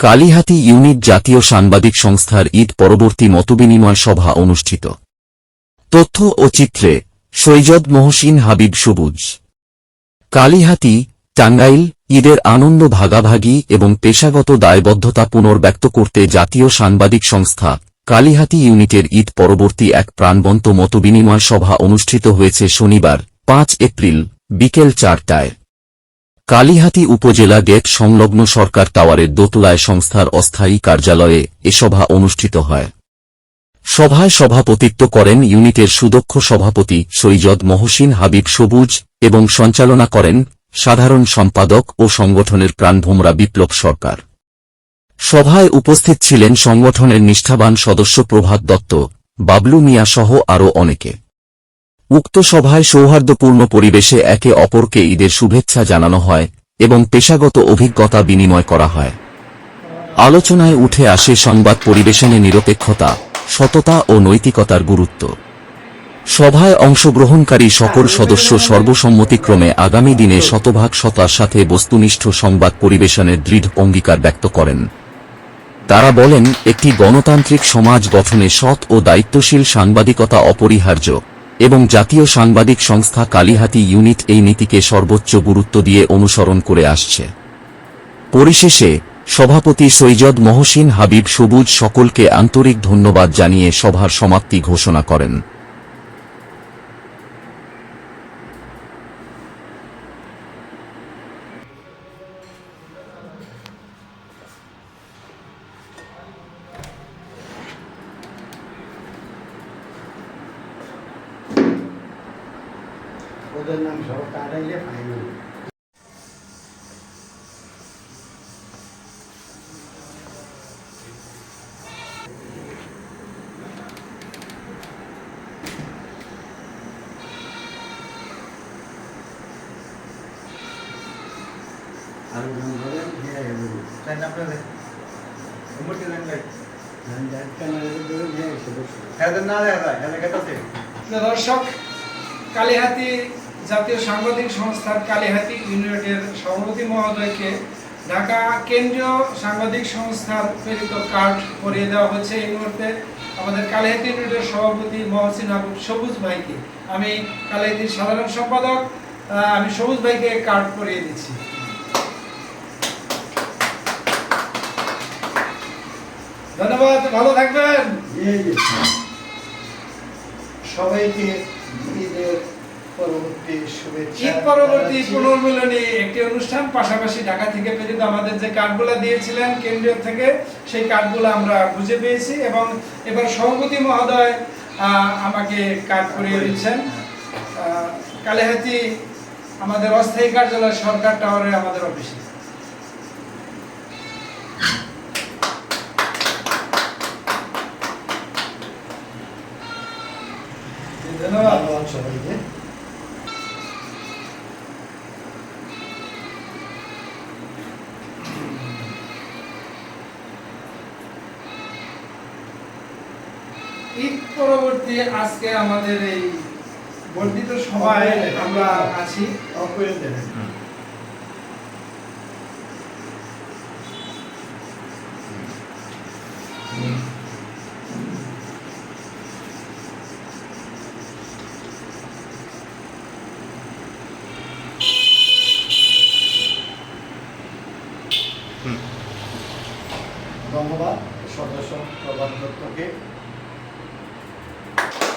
Kalihati unit জাতীয় সাংবাদিক সংস্থার ঈদ পরবর্তী মতবিনিময় সভা অনুষ্ঠিত। তথ্য ও চিত্রে সৈয়দ মহসিন হাবিব সবুজ। কালিহাতি, টাঙ্গাইল, ঈদের আনন্দ ভাগাভাগি এবং পেশাগত দায়বদ্ধতা পুনর্ব্যক্ত করতে জাতীয় সাংবাদিক সংস্থা কালিহাতি ইউনিটের ঈদ পরবর্তী এক প্রাণবন্ত মতবিনিময় সভা অনুষ্ঠিত হয়েছে শনিবার, পাঁচ এপ্রিল, বিকেল চারটায়। কালিহাতি উপজেলা গেট সংলগ্ন সরকার টাওয়ারের দোতলায় সংস্থার অস্থায়ী কার্যালয়ে এ সভা অনুষ্ঠিত হয়। সভায় সভাপতিত্ব করেন ইউনিটের সুদক্ষ সভাপতি সৈয়দ মহসিন হাবিব সবুজ এবং সঞ্চালনা করেন সাধারণ সম্পাদক ও সংগঠনের প্রাণভোমরা বিপ্লব সরকার। সভায় উপস্থিত ছিলেন সংগঠনের নিষ্ঠাবান সদস্য প্রভাত দত্ত, বাবলু মিয়া সহ আরও অনেকে। উক্ত সভায় সৌহার্দ্যপূর্ণ পরিবেশে একে অপরকে ঈদের শুভেচ্ছা জানানো হয় এবং পেশাগত অভিজ্ঞতা বিনিময় করা হয়। আলোচনায় উঠে আসে সংবাদ পরিবেশনে নিরপেক্ষতা, সততা ও নৈতিকতার গুরুত্ব। সভায় অংশগ্রহণকারী সকল সদস্য সর্বসম্মতিক্রমে আগামী দিনে শতভাগ শতার সাথে বস্তুনিষ্ঠ সংবাদ পরিবেশনের দৃঢ় অঙ্গীকার ব্যক্ত করেন। তারা বলেন, একটি গণতান্ত্রিক সমাজ গঠনে সৎ ও দায়িত্বশীল সাংবাদিকতা অপরিহার্য। এবং জাতীয় সাংবাদিক সংস্থা কালিহাতি ইউনিট এই নীতিকে সর্বোচ্চ গুরুত্ব দিয়ে অনুসরণ করে আসছে। পরিশেষে, সভাপতি সৈয়দ মহসিন হাবিব সবুজ সকলকে আন্তরিক ধন্যবাদ জানিয়ে সভার সমাপ্তি ঘোষণা করেন। ওদের নাম সব কাটাইলে ফাইনাল যায় হেদের কেটাতে প্রিয় দর্শক কালীহাতি জাতীয় সাংবাদিক সংস্থার কালীহাতি ইউনিটের সভাপতি মহোদয়কে ঢাকা কেন্দ্রীয় সাংবাদিক সংস্থার প্রেরিত কার্ড করিয়ে দেওয়া হচ্ছে এই মুহূর্তে আমাদের কালীহাতি ইউনিটের সভাপতি মহসিন হাবিব সবুজ ভাইকে আমি কালীহাতির সাধারণ সম্পাদক আমি সবুজ ভাইকে কার্ড করিয়ে দিচ্ছি। ধন্যবাদ, ভালো থাকবেন। সবাইকে ঈদের পরবর্তী শুভেচ্ছা ঈদ পরবর্তী পুনর্মিলনী একটি অনুষ্ঠান পাশাপাশি ঢাকা থেকে প্রেরিত আমাদের যে কার্ডগুলো দিয়েছিলেন কেন্দ্রীয় থেকে সেই কার্ডগুলো আমরা বুঝে পেয়েছি এবং এবার সভাপতি মহোদয় আমাকে কার্ড করিয়ে দিচ্ছেন। কালেহাতি আমাদের অস্থায়ী কার্যালয় সরকার টাওয়ারে আমাদের অফিসে। ধন্যবাদ ধন্যবাদ সবাইকে ঈদ পরবর্তী আজকে আমাদের এই বর্ধিত সভায় আমরা আছি। ধন্যবাদ সদস্য প্রভাত দত্তকে। Thank you.